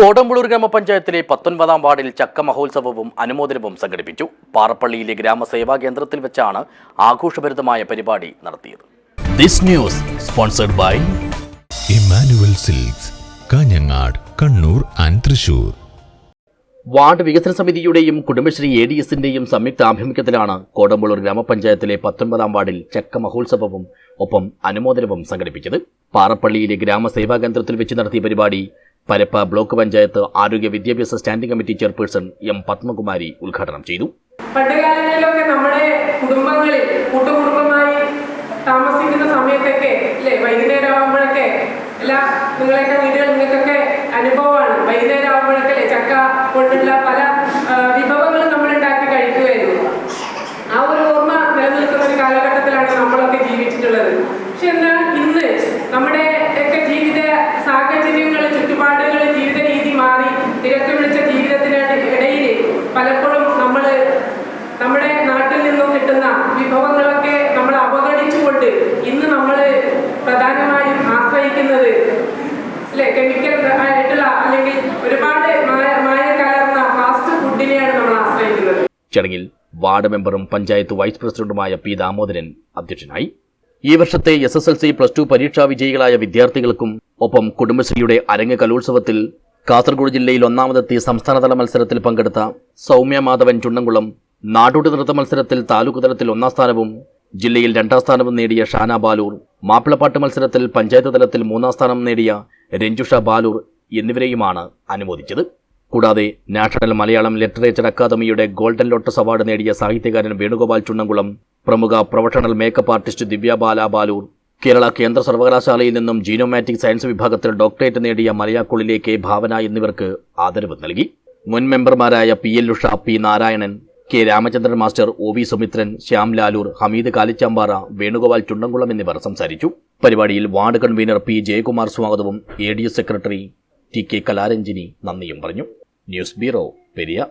കോടമ്പളൂർ ഗ്രാമപഞ്ചായത്തിലെ പത്തൊൻപതാം വാർഡിൽ ചക്ക മഹോത്സവവും അനുമോദനവും സംഘടിപ്പിച്ചു. പാറപ്പള്ളിയിലെ ഗ്രാമസേവാ കേന്ദ്രത്തിൽ വെച്ചാണ് ആഘോഷഭരിതമായ പരിപാടി നടത്തിയത്. This news sponsored by Emmanuel silks Kanhangad Kannur and Thrissur. Ward വികസന സമിതിയുടെയും കുടുംബശ്രീ എ ഡി എസിന്റെയും സംയുക്ത ആഭിമുഖ്യത്തിലാണ് കോടമ്പളൂർ ഗ്രാമപഞ്ചായത്തിലെ പത്തൊൻപതാം വാർഡിൽ ചക്ക മഹോത്സവവും ഒപ്പം അനുമോദനവും സംഘടിപ്പിച്ചത്. പാറപ്പള്ളിയിലെ ഗ്രാമസേവാ കേന്ദ്രത്തിൽ വെച്ച് നടത്തിയ പരിപാടി പരപ്പ ബ്ലോക്ക് പഞ്ചായത്ത് ആരോഗ്യ വിദ്യാഭ്യാസ standing committee chairperson M Padmakumari ഉദ്ഘാടനം ചെയ്തു. പണ്ടുകാലങ്ങളിലൊക്കെ നമ്മുടെ കുടുംബങ്ങളിൽ കൂട്ടുകുടുംബമായി താമസിക്കുന്ന സമയത്തൊക്കെ അല്ലേ വൈകുന്നേരം ആകുമ്പോഴൊക്കെ എല്ലാ നിങ്ങളെയൊക്കെ വീടുകൾ നിങ്ങൾക്കൊക്കെ അനുഭവമാണ്. വൈകുന്നേരം ആകുമ്പോഴൊക്കെ അല്ലേ ചക്ക കൊണ്ടുള്ള പല വിഭവങ്ങളും നമ്മൾ ഉണ്ടാക്കി കഴിക്കുമായിരുന്നു. ആ ഒരു ഓർമ്മ നിലനിൽക്കുന്ന ഒരു കാലഘട്ടത്തിലാണ് നമ്മളൊക്കെ ജീവിച്ചിട്ടുള്ളത്. പക്ഷെ എന്നാൽ ഇന്ന് നമ്മുടെ കെമിക്കൽ ആയിട്ടുള്ള അല്ലെങ്കിൽ ഒരുപാട് കലർന്ന ഫാസ്റ്റ് ഫുഡിനെയാണ് നമ്മൾ ആശ്രയിക്കുന്നത്. ചടങ്ങിൽ വാർഡ് മെമ്പറും പഞ്ചായത്ത് വൈസ് പ്രസിഡന്റുമായ പി ദാമോദരൻ അധ്യക്ഷനായി. ഈ വർഷത്തെ S S L C plus two പരീക്ഷാ വിജയികളായ വിദ്യാർത്ഥികൾക്കും ഒപ്പം കുടുംബശ്രീയുടെ അരങ്ങ് കലോത്സവത്തിൽ കാസർഗോഡ് ജില്ലയിൽ ഒന്നാമതെത്തി സംസ്ഥാനതല മത്സരത്തിൽ പങ്കെടുത്ത സൗമ്യ മാധവൻ ചുണ്ണങ്കുളം നാടോടി നൃത്ത മത്സരത്തിൽ താലൂക്ക് തലത്തിൽ ഒന്നാം സ്ഥാനവും ജില്ലയിൽ രണ്ടാം സ്ഥാനം നേടിയ ഷാന ബാലൂർ മാപ്പിളപ്പാട്ട് മത്സരത്തിൽ പഞ്ചായത്ത് തലത്തിൽ മൂന്നാം സ്ഥാനം നേടിയ രഞ്ജുഷ ബാലൂർ എന്നിവരെയുമാണ് അനുമോദിച്ചത്. കൂടാതെ നാഷണൽ മലയാളം ലിറ്ററേച്ചർ അക്കാദമിയുടെ ഗോൾഡൻ ലോട്ടസ് അവാർഡ് നേടിയ സാഹിത്യകാരൻ വേണുഗോപാൽ ചുണ്ണംകുളം പ്രമുഖ professional makeup artist Divya Bala Balur Kerala കേന്ദ്ര സർവകലാശാലയിൽ നിന്നും ജീനോമാറ്റിക് സയൻസ് വിഭാഗത്തിൽ ഡോക്ടറേറ്റ് നേടിയ മലയാക്കുളിലെ കെ ഭാവന എന്നിവർക്ക് ആദരവ് നൽകി. മുൻ മെമ്പർമാരായ P L Usha P Narayanan K Ramachandran master O V Sumithran Shyam Lalur Hameed Kalichampara Venugopal Chundankulam എന്നിവർ സംസാരിച്ചു. പരിപാടിയിൽ വാർഡ് കൺവീനർ പി ജയകുമാർ സ്വാഗതവും A D S secretary T K Kalaranjini നന്ദിയും പറഞ്ഞു. News bureau Periya.